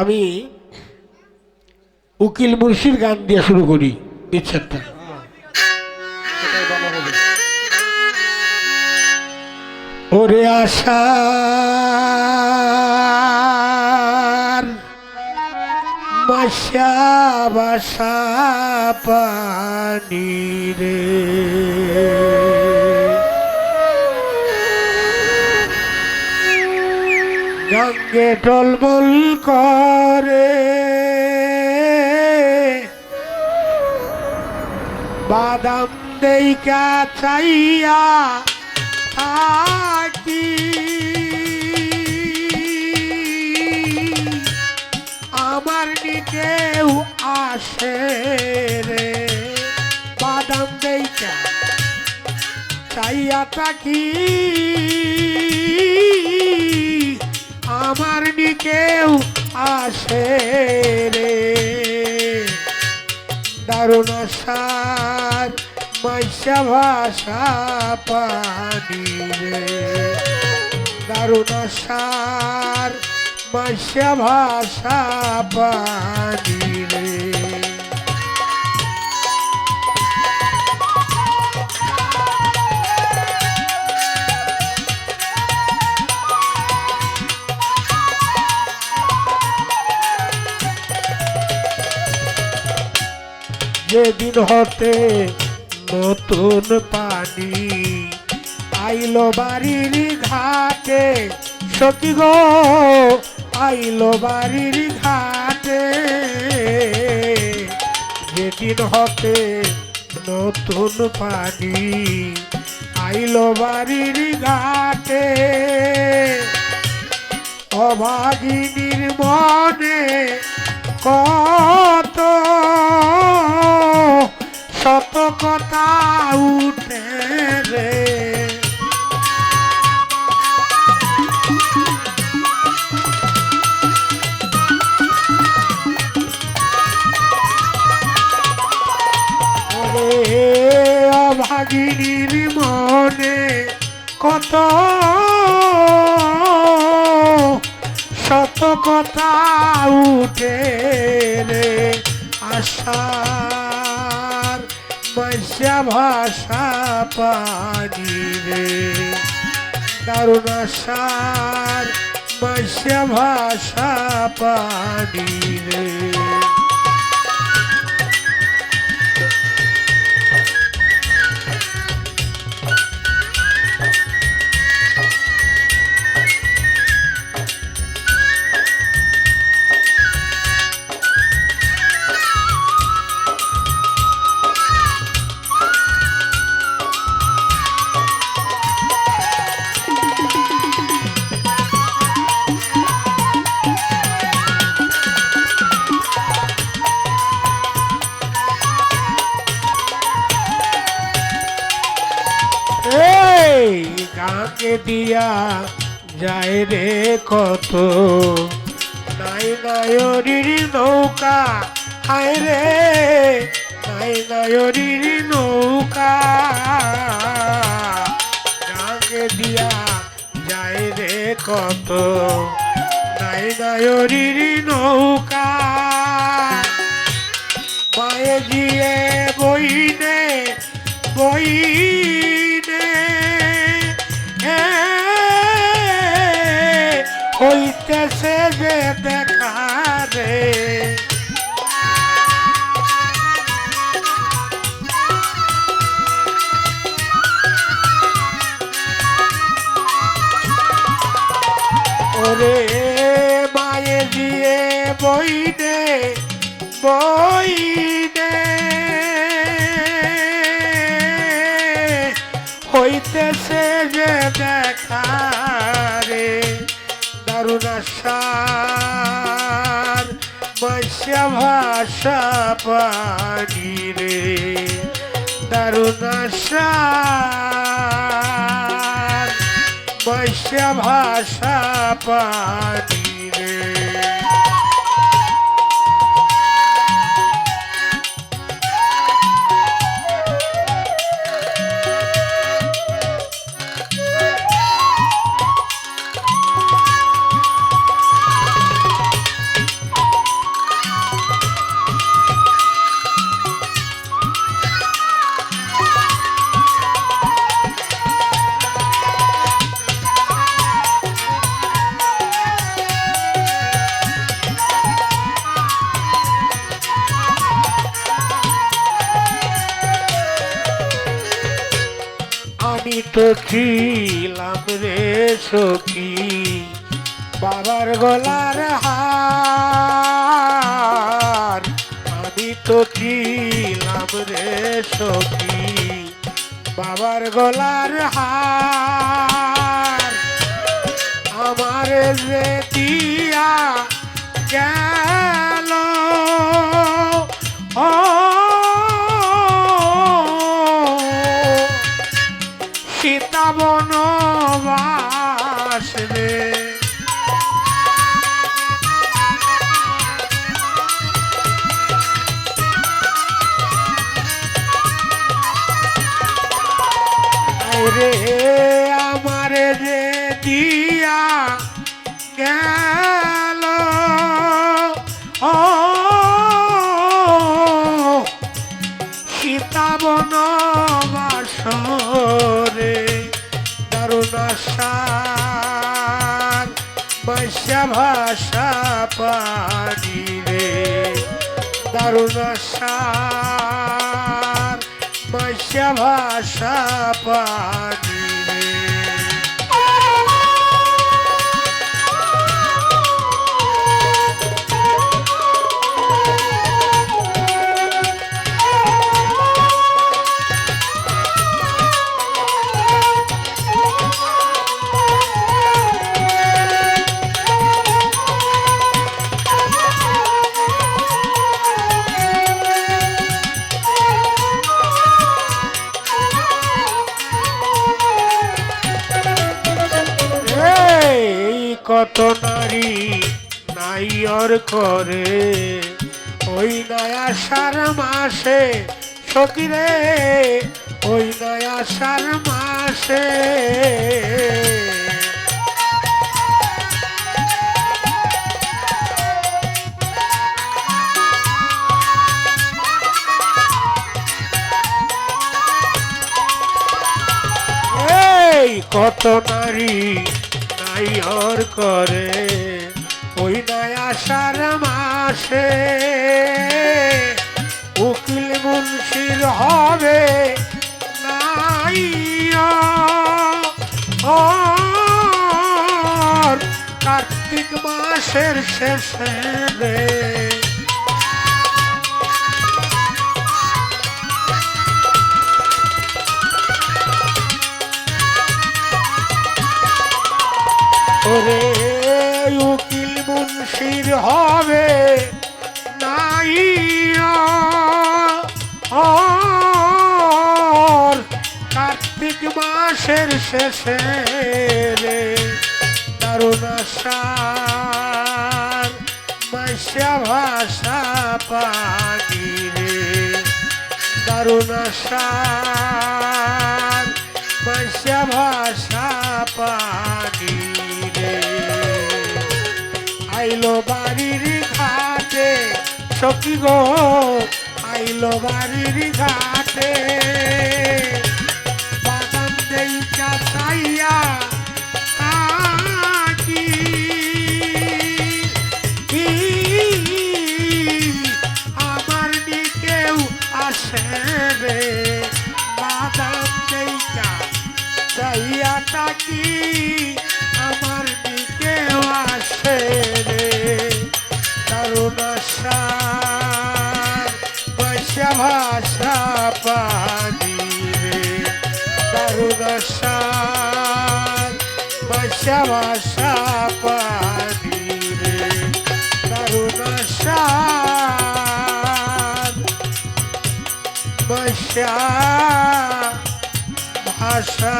আমি উকিল মুর্শির গান দিয়ে শুরু করি বিচ্ছেদটা ওরে আশার মাসা বাসা পানি রে। গঙ্গে টলমল করে। বাদাম দেইকা চাইয়া থাকি। আমার নিকেও আসে রে। বাদাম দেইকা চাইয়া থাকি। সার মাইশা ভাষা পানি রে। দারুণ সার মাইশা ভাষা পানি রে। যেদিন হতে নতুন পানি আইলো বাড়ির ঘাটে। সখী গো আইলো বাড়ির ঘাটে। যেদিন হতে নতুন পানি আইলো বাড়ির ঘাটে। অভাগিনীর মনে কত শত কথা উঠে রে। ওরে অভাগিনীর মনে কত শত কথা উঠে রে। আশার মাসা ভাষা পানি রে দারুণ আশার মাসা ভাষা পানি রে গাকে দিয়া যায় রে কত? নাই নায়রির নৌকা, হায় রে। নাই নায়রির নৌকা। গাকে দিয়া যায় রে কত? নাই নায়রির নৌকা। মায়ে গিয়ে বইনে বইনে হইতেছে যে দেখা রে। ওরে মায়ে দিয়ে বইনে বইনে হইতেছে যে দেখা দারুণ সার বৈশ্য ভাষা পানি রে। দারুণ সার বৈশ্য ভাষা পানি তো ছিলাম রে সখী। বাবার গলার হার আমি তো ছিলাম রে সখী? বাবার গলার হার, আমার যে দিয়া গেল রে, আমার যে দিয়া গেল। ও, সীতাবন বাসরে দারুণ সার বৈশ্যা ভাষা পানি রে। দারুণ সার বৈশ্যা ভাষা পানি নাইয়র করে। ওই নয়া সার মাসে সকিরে ওই নয়া সার মাসে। কত নারী নাইয়র করে। ওই নয়া সার মাসে উকিল মুন্সির হবে নাইয়র কার্তিক মাসের শেষে রে। ওরে মুন্সির হবে নাই কার্তিক মাসের শেষে রে সার মাসা ভাষা পানি রে দারুণ সখী গো, আইলো বাড়ির ঘাটে। বাদাম দেই চাচাইয়া আকি আমার দিকেও আসে রে। বাদাম দেই চাইয়া তাকি আমার দিকেও আসে রে। দারুণ সার বৈশা ভাষা পানি রে। দারুণ সার বৈশা ভাষা পানি রে। দারুণ সার বৈশা ভাষা